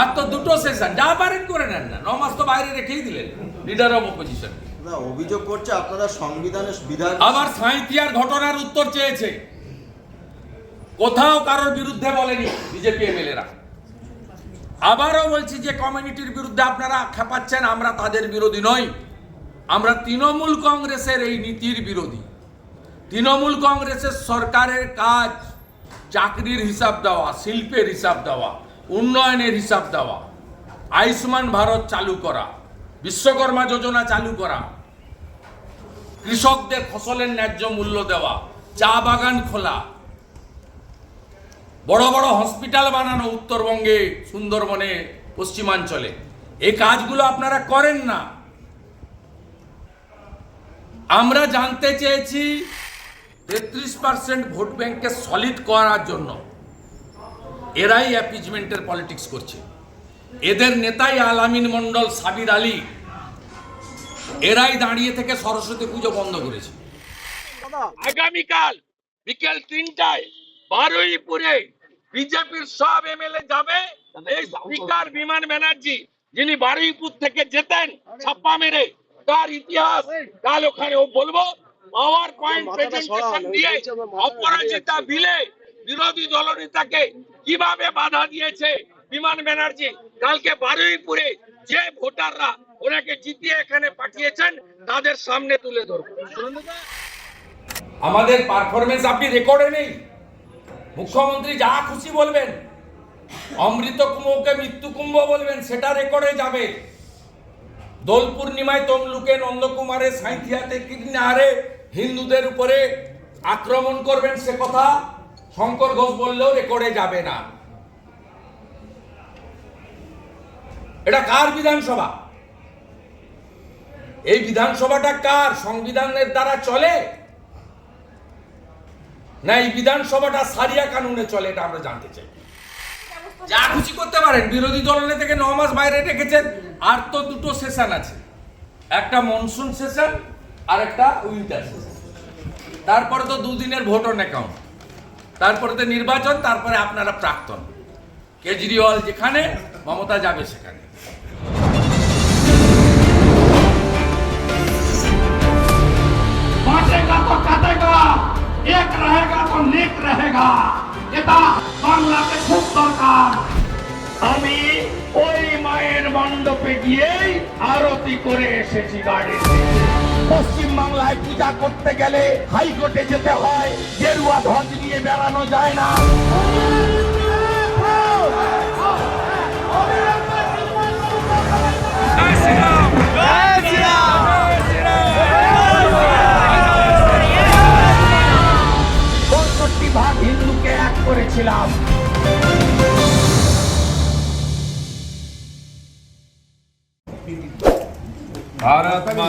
আর তো দুটো সেশন যা পারেন করে নেন না। ন মাস তো বাইরে রেখেই দিলেন লিডার অফ অপোজিশন না অভিযোগ করছে আপনারা সংবিধানের বিধান আবার সাঁইতিয়ার ঘটনার উত্তর চেয়েছে। কোথাও কারোর বিরুদ্ধে বলেনি বিজেপি এমএলএরা। আবারও বলছি যে কমিউনিটির বিরুদ্ধে আপনারা খেপাচ্ছেন আমরা তাদের বিরোধী নই। আমরা তৃণমূল কংগ্রেসের এই নীতির বিরোধী। তৃণমূল কংগ্রেসের সরকারের কাজ চাকরির হিসাব দেওয়া শিল্পের হিসাব দেওয়া। উন্নয়নের হিসাব দেওয়া, আয়ুষ্মান ভারত চালু করা, বিশ্বকর্মা যোজনা চালু করা, কৃষকদের ফসলের ন্যায্য মূল্য দেওয়া, চা বাগান খোলা, বড় বড় হসপিটাল বানানো উত্তরবঙ্গে, সুন্দরবনে, পশ্চিমাঞ্চলে। এই কাজগুলো আপনারা করেন না। আমরা জানতে চেয়েছি, তেত্রিশ পার্সেন্ট ভোট ব্যাংককে সলিড করার জন্য। এরাই অ্যাপিজমেন্টের পলিটিক্স করছে। এদের নেতাই আলামিন মন্ডল সাবির আলী। এরাই দাঁড়িয়ে থেকে সরস্বতী পুজো বন্ধ করেছে। আগামীকাল বিকেল তিনটায় বারুইপুরে বিজেপির সব এমএলএ যাবে। এই স্পিকার বিমান ব্যানার্জি যিনি বারুইপুর থেকে যেতেন ছাপ্পা মেরে তার ইতিহাস কাল ওখানে ও বলব পাওয়ার পয়েন্ট প্রেজেন্টেশন দিয়ে অপরাজিতা বিলে বিরোধী দলনেতাকে কীভাবে বাধা দিয়েছে বিমান ব্যানার্জি? কালকে বারুইপুরে যে ভোটাররা ওনাকে জিতিয়ে এখানে পাঠিয়েছেন, তাদের সামনে তুলে ধরবো। আমাদের পারফরমেন্স আপনি রেকর্ডে নেই। মুখ্যমন্ত্রী যা খুশি বলবেন, অমৃত কুম্ভকে মৃত্যু কুম্ভ বলবেন, সেটা রেকর্ডে যাবে। দোল পূর্ণিমায় তমলুকে নন্দকুমারে সাঁথিয়াতে কিডনারে হিন্দুদের উপরে আক্রমণ করবেন, সে কথা শঙ্কর ঘোষ বললেও রেকর্ডে যাবে না। এটা কার বিধানসভা? এই বিধানসভাটা কার? সংবিধানের দ্বারা চলে? না এই বিধানসভাটা সারিয়া কানুনে চলে, এটা আমরা জানতে চাই। যা খুশি করতে পারেন, বিরোধী দলনে থেকে ন মাস বাইরে রেখেছেন, আর তো দুটো সেশন আছে। একটা মনসুন সেশন আর একটা উইন্টার সেশন তারপরে তো দুদিনের ভোট অন অ্যাকাউন্ট তারপরে তো নির্বাচন তারপরে আপনারা প্রাক্তন কেজরিওয়াল যেখানে মমতা যাবে সেখানে बांटेगा तो काटेगा एक रहेगा तो नेक रहेगा এটা বাংলাতে খুব দরকার আমি ওই মায়ের মণ্ডপে গিয়েই আরতি করে এসেছি গাড়িতে পশ্চিম বাংলায় পূজা করতে গেলে হাইকোর্টে যেতে হয়। গেরুয়া ধ্বজ নিয়ে বেড়ানো যায় না। ভাগ হিন্দুকে এক করেছিলাম।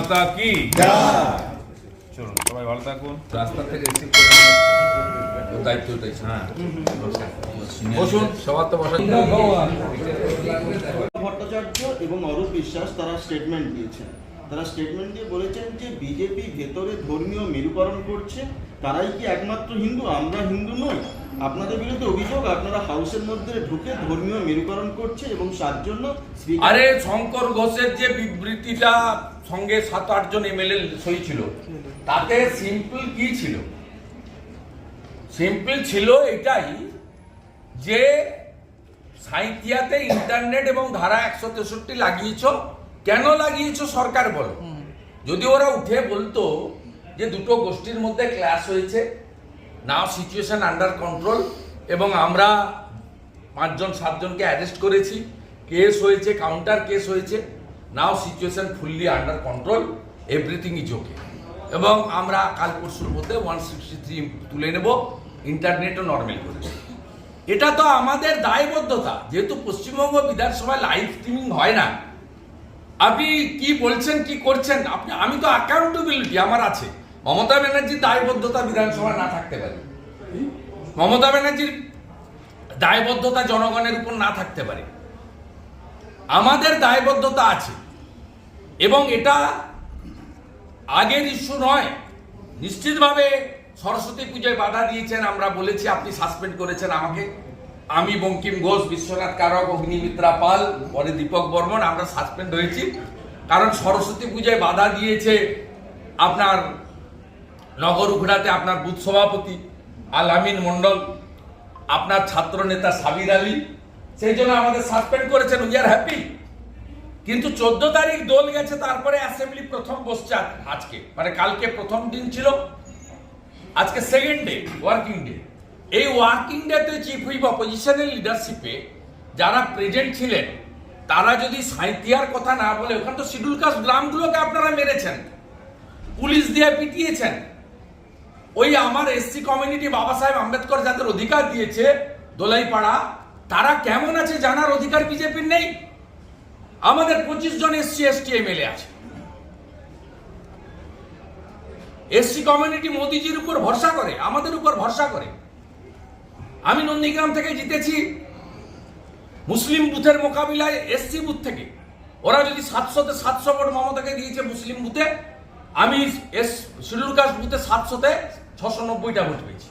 মাতা কি? চলুন সবাই ভালো থাকুন। রাস্তা থেকে রিসিভ করে দায়িত্ব হ্যাঁ। বসুন সবার তো বসা ভট্টাচার্য এবং অরূপ বিশ্বাস তারা স্টেটমেন্ট দিয়েছেন। তারা স্টেটমেন্ট দিয়ে বলেছেন যে বিজেপি ভেতরে ধর্মীয় মেরুকরণ করছে। তারাই কি একমাত্র হিন্দু? আমরা হিন্দু নই। আপনাদের বিরুদ্ধে অভিযোগ, আপনারা হাউসের মধ্যে ঢুকে ধর্মীয় মেরুকরণ করছে এবং তার জন্য আরে শঙ্কর ঘোষের যে বিবৃতিটা সঙ্গে সাত আটজন এমএলএ সই ছিল, তাতে সিম্পল কি ছিল? সিম্পল ছিল এটাই যে সাঁইতিয়াতে ইন্টারনেট এবং ধারা একশো তেষট্টি লাগিয়েছ কেন লাগিয়েছ সরকার বলো? যদি ওরা উঠে বলতো যে দুটো গোষ্ঠীর মধ্যে ক্লাস হয়েছে নাও সিচুয়েশন আন্ডার কন্ট্রোল এবং আমরা পাঁচজন, সাতজনকে অ্যারেস্ট করেছি কেস হয়েছে কাউন্টার কেস হয়েছে now situation fully under control everything is okay এবং আমরা কাল পরশুর মধ্যে ওয়ান সিক্সটি থ্রি তুলে নেব ইন্টারনেটও নর্মাল করে এটা তো আমাদের দায়বদ্ধতা, যেহেতু পশ্চিমবঙ্গ বিধানসভায় লাইভ স্ট্রিমিং হয় না। আপনি কি বলছেন, কি করছেন? আপনি, আমি তো অ্যাকাউন্টেবিলিটি আমার আছে। মমতা ব্যানার্জির দায়বদ্ধতা বিধানসভা না থাকতে পারে। মমতা ব্যানার্জির দায়বদ্ধতা জনগণের উপর না থাকতে পারে। আমাদের দায়বদ্ধতা আছে। এবং এটা আগের ইস্যু নয়। নিশ্চিতভাবে সরস্বতী পুজোয় বাধা দিয়েছেন, আমরা বলেছি, আপনি সাসপেন্ড করেছেন আমাকে। আমি বঙ্কিম ঘোষ, বিশ্বনাথ কারক, অগ্নিমিত্রা পাল, পরে দীপক বর্মন, আমরা সাসপেন্ড হয়েছি। কারণ সরস্বতী পূজায় বাধা দিয়েছে আপনার নগর উখড়াতে আপনার বুথ সভাপতি আল আমিন মন্ডল আপনার ছাত্র নেতা সাবির আলী। সেই জন্য আমাদের সাসপেন্ড করেছেন উই আর হ্যাপি কিন্তু চোদ্দ তারিখ দোল গেছে, তারপরে অ্যাসেম্বলি প্রথম বসছে আজকে। মানে কালকে প্রথম দিন ছিল। আজকে সেকেন্ড ডে ওয়ার্কিং ডে এই ওয়ার্কিং ডেতে চিফ হুইপ অপোজিশনের লিডারশিপে যারা প্রেজেন্ট ছিলেন, তারা যদি সাঁইতিয়ার কথা না বলে, ওখানে তো শিডিউল কাস্ট গ্রামগুলোকে আপনারা মেরেছেন, পুলিশ দিয়ে পিটিয়েছেন। ওই আমার এসসি কমিউনিটি বাবা সাহেব আম্বেদকর যাদের অধিকার দিয়েছে দোলাইপাড়া, তারা কেমন আছে জানার অধিকার বিজেপির নেই? আমাদের পঁচিশ জন এসসি এসটি এমএলএ আছে। এসসি কমিউনিটি মোদিজির উপর ভরসা করে, আমাদের উপর ভরসা করে। আমি নন্দীগ্রাম থেকে জিতেছি। মুসলিম বুথের মোকাবিলায় এসসি বুথ থেকে। ওরা যদি সাতশোতে সাতশো ভোট মমতাকে দিয়েছে মুসলিম বুথে, আমি এস বুথে সাতশোতে ছশো নব্বইটা ভোট পেয়েছি।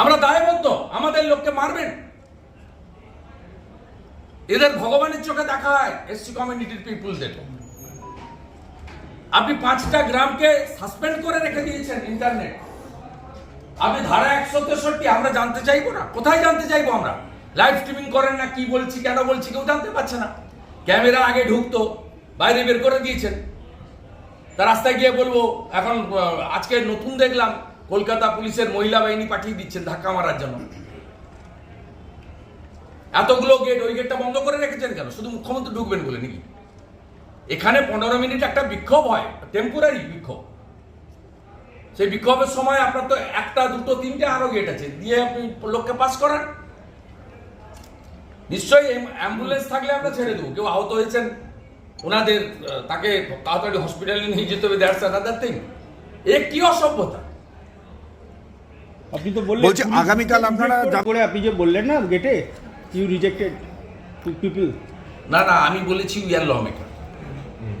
আমরা দায়বদ্ধ, আমাদের লোককে মারবেন। এদের ভগবানের চোখে দেখা হয়, এসসি কমিউনিটির পিপুলদের। আপনি পাঁচটা গ্রামকে সাসপেন্ড করে রেখে দিয়েছেন ইন্টারনেট। আপনি ধারা একশো তেষট্টি, আমরা জানতে চাইব না? কোথায় জানতে চাইব আমরা? লাইভ স্ট্রিমিং করেন না, কি বলছি, কেন বলছি, কেউ জানতে পারছে না। ক্যামেরা আগে ঢুকতো, বাইরে বের করে দিয়েছেন। তা রাস্তায় গিয়ে বলব, এখন আজকে নতুন দেখলাম, কলকাতা পুলিশের মহিলা বাহিনী পাঠিয়ে দিচ্ছেন ধাক্কা মারার জন্য। এতগুলো গেট ওই গেটটা বন্ধ করে রেখেছেন কেন? শুধু মুখ্যমন্ত্রী ঢুকবেন বলে নাকি? এখানে পনেরো মিনিট একটা বিক্ষোভ হয় টেম্পোরারি বিক্ষোভ। সেই বিক্ষোভের সময় আপনার তো একটা দুটো তিনটে আরও গেট আছে। দিয়ে আপনি লোককে পাস করান। নিশ্চয়ই অ্যাম্বুলেন্স থাকলে আমরা ছেড়ে দেবো। কেউ আহত হয়েছেন ওনাদের তাকে তাড়াতাড়ি হসপিটালে নিয়ে যেতে হবে দ্যাটস আনাদার থিং এ কি অসভ্যতা? আপনি তো বললেন বলছি, আগামীকাল আপনারা যা- করে আপনি যে বললেন না গেটে ইউ রিজেক্টেড পিপল না না আমি বলেছি উই আর ল মেকার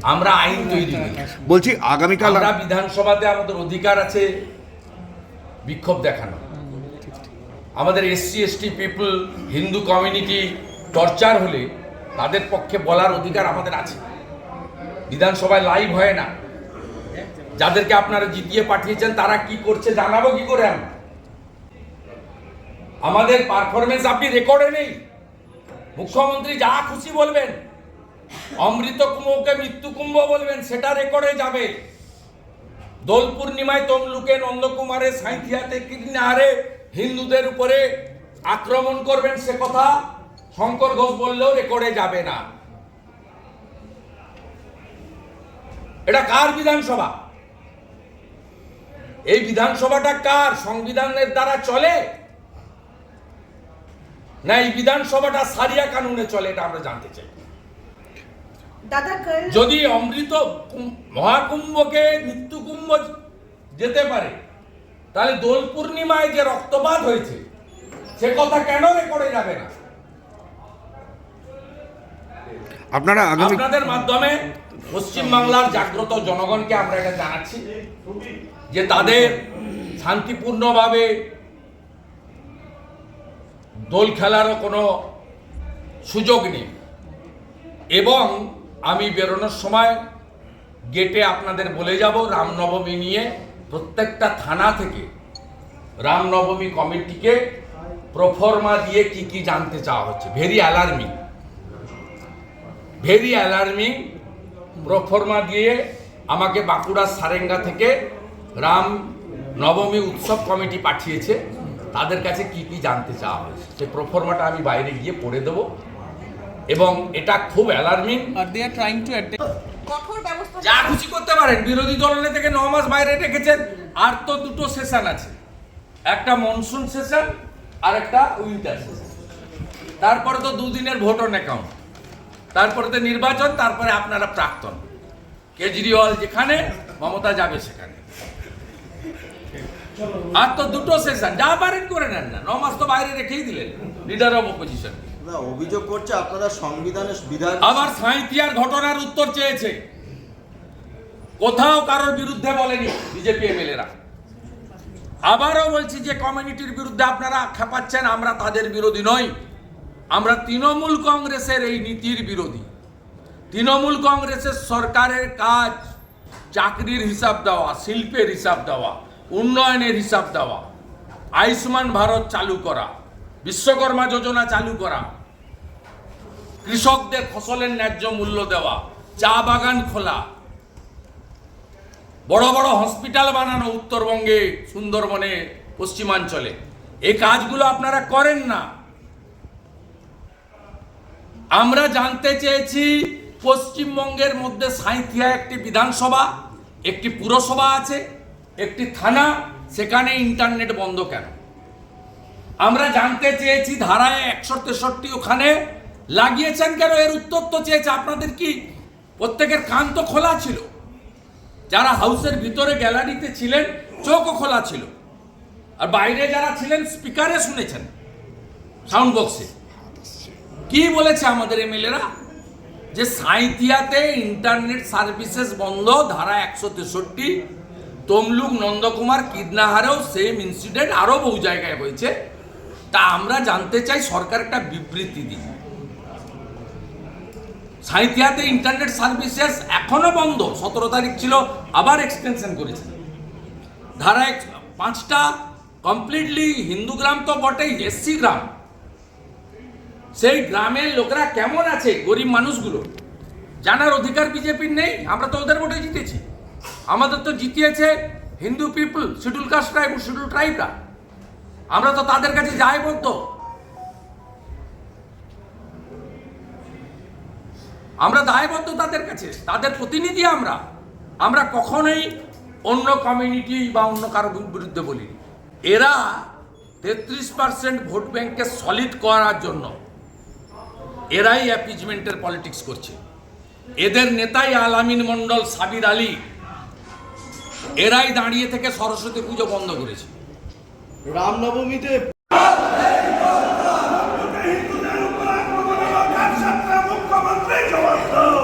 আমরা আইন তৈরি করি। বলছি আগামীকাল আমরা বিধানসভাতে আমাদের অধিকার আছে বিক্ষোভ দেখানো। আমাদের SC ST people Hindu community torture হলে তাদের পক্ষে বলার অধিকার আমাদের আছে। বিধানসভায় লাইভ হয় না। যাদেরকে আপনারা জিতিয়ে পাঠিয়েছেন তারা কি করছে জানাব কি করে আমরা? আমাদের পারফরমেন্স আপনি রেকর্ডে নেই। মুখ্যমন্ত্রী যা খুশি বলবেন। অমৃত কুম্ভকে মৃত্যু কুম্ভ বলবেন, সেটা রেকর্ডে যাবে। দোল পূর্ণিমায় তমলুকে নন্দকুমারে সাঁথিয়াতে কিনারে হিন্দুদের উপরে আক্রমণ করবেন সে কথা শঙ্কর ঘোষ বললেও রেকর্ডে যাবে না। এটা কার বিধানসভা? এই বিধানসভাটা কার? সংবিধানের দ্বারা চলে? না, এই বিধানসভাটা সারিয়া কানুনে চলে, এটা আমরা জানতে চাই। যদি অমৃত মহাকুম্ভকে মৃত্যু কুম্ভ যেতে পারে তাহলে দোল পূর্ণিমায় যে রক্তপাত হয়েছে সে কথা কেন রেকর্ডে যাবে না? আপনারা আপনাদের মাধ্যমে পশ্চিমবাংলার জাগ্রত জনগণকে আমরা এটা জানাচ্ছি যে তাদের শান্তিপূর্ণভাবে দোল খেলারও কোনো সুযোগ নেই। এবং আমি বেরোনোর সময় গেটে আপনাদের বলে যাব রামনবমী নিয়ে প্রত্যেকটা থানা থেকে রামনবমী কমিটিকে প্রফর্মা দিয়ে কি কি জানতে চাওয়া হচ্ছে। Very alarming. Very alarming. Proforma দিয়ে আমাকে বাঁকুড়ার সারেঙ্গা থেকে রাম নবমী উৎসব কমিটি পাঠিয়েছে। তাদের কাছে কি কি জানতে চাওয়া হয়েছে। সেই প্রফর্মাটা আমি বাইরে গিয়ে পড়ে দেবো। এবং এটা খুব অ্যালার্মিং আর are trying to attack? কঠোর ব্যবস্থা যা খুশি করতে পারেন বিরোধী দলনে থেকে ন মাস বাইরে রেখেছেন আর তো দুটো সেশন আছে। একটা মনসুন সেশন আর একটা উইন্টার সেশন তারপরে তো দুদিনের ভোট অন অ্যাকাউন্ট তারপরে তো নির্বাচন তারপরে আপনারা প্রাক্তন। কেজরিওয়াল যেখানে মমতা যাবে সেখানে। আর তো দুটো সেশন যা পারেন করে নেন না। ন মাস তো বাইরে রেখেই দিলেন লিডার অফ অপোজিশন না, অভিযোগ করছে আপনারা সংবিধানের বিধান আবার সাঁইতিয়ার ঘটনার উত্তর চেয়েছে। কোথাও কারোর বিরুদ্ধে বলেনি বিজেপি এমএলএরা। আবারও বলছি যে কমিউনিটির বিরুদ্ধে আপনারা খেপাচ্ছেন, আমরা তাদের বিরোধী নই। আমরা তৃণমূল কংগ্রেসের এই নীতির বিরোধী। তৃণমূল কংগ্রেসের সরকারের কাজ চাকরির হিসাব দেওয়া, শিল্পের হিসাব দেওয়া, উন্নয়নের হিসাব দেওয়া, আয়ুষ্মান ভারত চালু করা, বিশ্বকর্মা যোজনা চালু করা কৃষকদের ফসলের ন্যায্য মূল্য দেওয়া, চা বাগান খোলা। বড় বড় হসপিটাল বানানো উত্তরবঙ্গে, সুন্দরবনে, পশ্চিমাঞ্চলে। এই কাজগুলো আপনারা করেন না। আমরা জানতে চেয়েছি, পশ্চিমবঙ্গের মধ্যে সাঁইথিয়া একটি বিধানসভা, একটি পুরসভা আছে, একটি থানা, সেখানে ইন্টারনেট বন্ধ কেন? আমরা জানতে চেয়েছি ধারায় একশো তেষট্টি ওখানে লাগিয়েছেন কেন? এর উত্তর তো চেয়েছে। আপনাদের কি প্রত্যেকের কান তো খোলা ছিল? যারা হাউসের ভিতরে গ্যালারিতে ছিলেন, চোখও খোলা ছিল। আর বাইরে যারা ছিলেন, স্পিকারে শুনেছেন, সাউন্ড বক্সে। কি বলেছে আমাদের এমএলএরা? যে সাঁইথিয়াতে ইন্টারনেট সার্ভিসেস বন্ধ, ধারা একশো তেষট্টি, তমলুক নন্দকুমার কিদনাহারেও সেম ইনসিডেন্ট আরও বহু জায়গায় হয়েছে। তা আমরা জানতে চাই সরকার একটা বিবৃতি দিন। সাঁইথিয়াতে ইন্টারনেট সার্ভিসেস এখনও বন্ধ। সতেরো তারিখ ছিল, আবার এক্সটেনশন করেছে। ধারা পাঁচটা কমপ্লিটলি হিন্দু গ্রাম তো বটেই এসসি গ্রাম। সেই গ্রামের লোকেরা কেমন আছে গরিব মানুষগুলো? জানার অধিকার বিজেপির নেই, আমরা তো ওদের ভোটে জিতেছি। আমাদের তো জিতিয়েছে Hindu people schedule caste tribe schedule ট্রাইবরা আমরা তো তাদের কাছে যাই বলতো। আমরা দায়বদ্ধ তাদের কাছে, তাদের প্রতিনিধি আমরা। আমরা কখনোই অন্য কমিউনিটি বা অন্য কারও বিরুদ্ধে বলি এরা তেত্রিশ পার্সেন্ট ভোট ব্যাংককে সলিড করার জন্য এরাই অ্যাপিজমেন্টের পলিটিক্স করছে। এদের নেতাই আলামিন মণ্ডল সাবির আলী, এরাই দাঁড়িয়ে থেকে সরস্বতী পুজো বন্ধ করেছে। রামনবমীতে মুখ্যমন্ত্রী জবাব দাও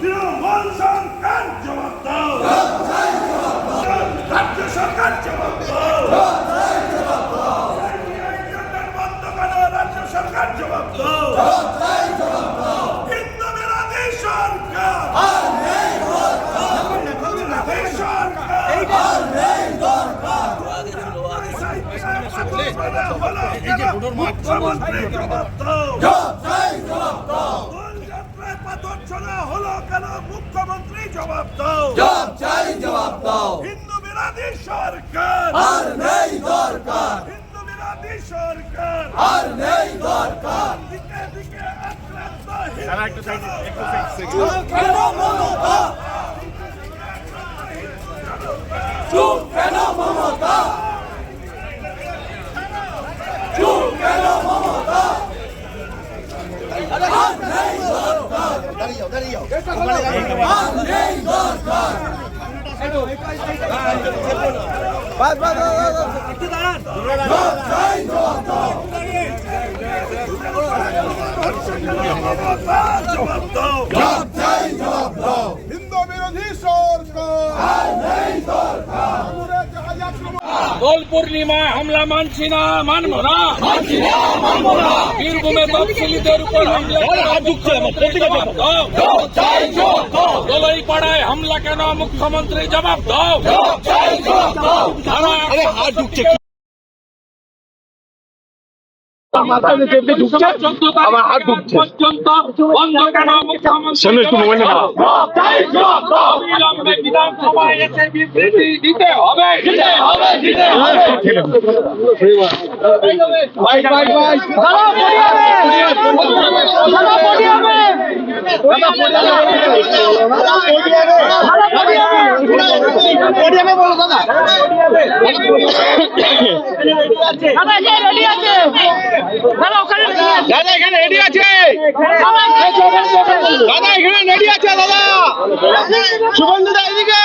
তৃণমূল সরকার জবাব দাও রাজ্য সরকার জবাব দাও বন্ধ করো রাজ্য সরকার জবাব দাও হিন্দু বিরোধী সরকার হিন্দু বিরোধী সরকার মুখ্যমন্ত্রী জবাব দাও দোলযাত্রায় পাথর ছোড়া হলো কেন মুখ্যমন্ত্রী জবাব দাও। হিন্দু বিরোধী সরকার। আর নেই দরকার। হিন্দু বিরোধী সরকার। আর নেই দরকার। দিকে দিকে আক্রান্ত হিন্দু জনতা। কেন মমতা? চুপ কেন মমতা? নেই দরকার জবাব দাও হিন্দু বিরোধী সরকার। দোল পূর্ণিমায় হামলা মানছি না মানব না। বীরভূমে তফসিলিদের উপর হামলা দোলই পাড়ায় হামলা কেন? মুখ্যমন্ত্রী জবাব দাও। হাত ঢুকছে আমার হাত ঢুকছে পর্যন্ত বন্ধ কেন মুখ্যমন্ত্রী অবিলম্বে বিধানসভায় এসে বিবৃতি দিতে হবে দিতে হবে দিতে হবে দাদা যে রেডি আছে দাদা ওখানে রেডি আছে দাদা এখানে রেডি আছে দাদা এখানে দাদা শুভেন্দু দা এদিকে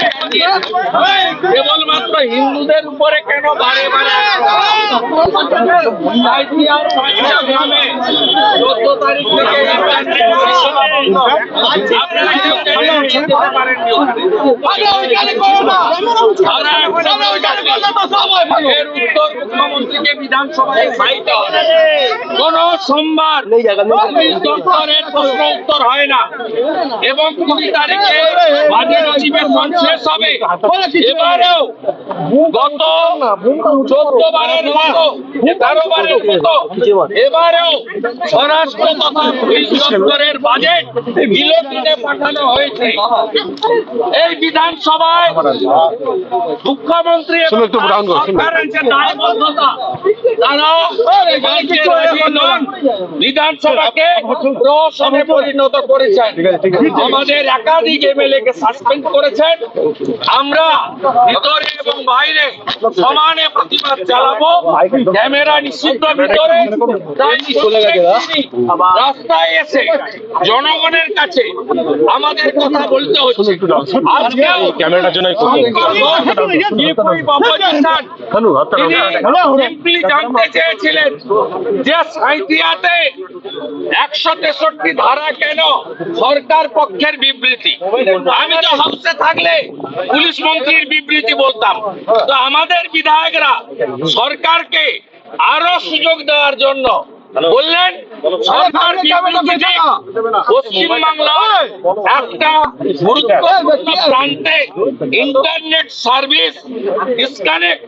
কেবলমাত্র হিন্দুদের উপরে কেন বারে বারে চোদ্দ তারিখ থেকে এর উত্তর মুখ্যমন্ত্রীকে বিধানসভায় হবে কোন সোমবার দপ্তরের প্রশ্ন উত্তর হয় না এবং কুড়ি তারিখে বাজেট অধিবেশন শেষ হবে এবারেও গত চোদ্দ বারের মতো তেরো বারের মতো এবারেও স্বরাষ্ট্র তথা পুলিশ দপ্তরের বাজেট পাঠানো হয়েছে। এই বিধানসভায় মুখ্যমন্ত্রী এবং তার সরকারের যে দায়বদ্ধতা তারা এখানকে রাজি নন বিধানসভাকে প্রহসনে পরিণত করেছেন। আমাদের একাধিক এমএলএ কে সাসপেন্ড করেছেন। আমরা ভিতরে এবং বাইরে সমানে প্রতিবাদ চালাবো ক্যামেরা নিষিদ্ধ ভিতরে। রাস্তায় এসে জনগণের কাছে আমাদের কথা বলতে হচ্ছে। ক্যামেরাটার জন্য সিম্পলি জানতে চেয়েছিলেন যে সাঁইথিয়াতে একশো তেষট্টি ধারা কেন সরকার পক্ষের বিবৃতি? আমি তো হাউসে থাকলে পুলিশ মন্ত্রীর বিবৃতি বলতাম। তো আমাদের বিধায়করা সরকারকে আরও সুযোগ দেওয়ার জন্য বললেন সরকার বিবৃতিতে পশ্চিমবাংলার একটা গুরুত্বপূর্ণ প্রান্তে internet service disconnect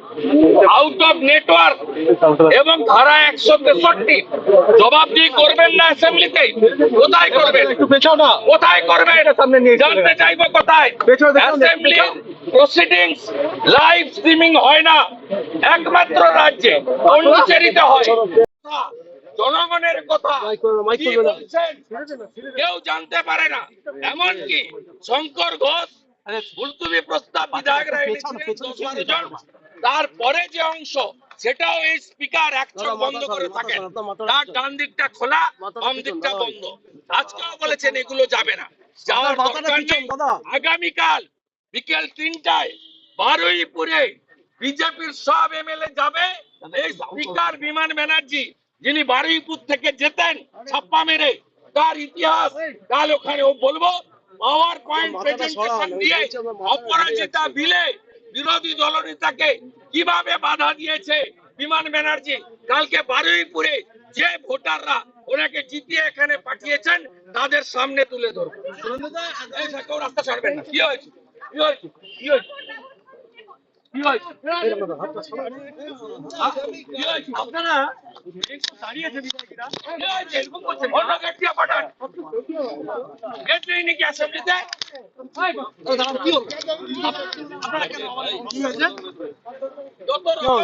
out of network এবং ধারা একশো তেষট্টি। জবাবদিহি করবেন না অ্যাসেম্বলিতে কোথায় করবেন? কোথায় করবেন? সামনে নিয়ে জানতে চাইব কোথায়? অ্যাসেম্বলি প্রসিডিংস লাইভ স্ট্রিমিং হয় না। একমাত্র রাজ্যে। পন্ডিচেরিতে হয়। জনগণের কথা কি বলছেন? কেউ জানতে পারে না। এমনকি শঙ্কর ঘোষ মুলতুবি প্রস্তাব বিধায়করা এনেছিলেন। তারপরে যে অংশ সেটাও এই স্পিকার এক চোখ বন্ধ করে থাকেন। তার ডান দিকটা খোলা বাম দিকটা বন্ধ। আজকেও বলেছেন এগুলো যাবে না। যাওয়ার দরকার নেই। আগামীকাল বিকেল তিনটায় বারুইপুরে বিজেপির সব এমএলএ যাবে। এই স্পিকার বিমান ব্যানার্জি যিনি বারুইপুর থেকে যেতেন ছাপ্পা মেরে তার ইতিহাস কাল ওখানে ও বলব পাওয়ার পয়েন্ট প্রেজেন্টেশন দিয়ে অপরাজিতা বিলে বিরোধী দলনেতাকে কীভাবে বাধা দিয়েছে বিমান ব্যানার্জি? কালকে বারুইপুরে যে ভোটাররা ওনাকে জিতিয়ে এখানে পাঠিয়েছেন তাদের সামনে তুলে ধরবো। রাস্তা ছাড়বেন না। কি হয়েছে? কি হয়েছে? কি হয়েছে? আপনারা। কি হয়েছে? এরকম করছেন? অন্য গেট দিয়ে পাঠান। গেট নেই নাকি অ্যাসেম্বলিতে? যত রকম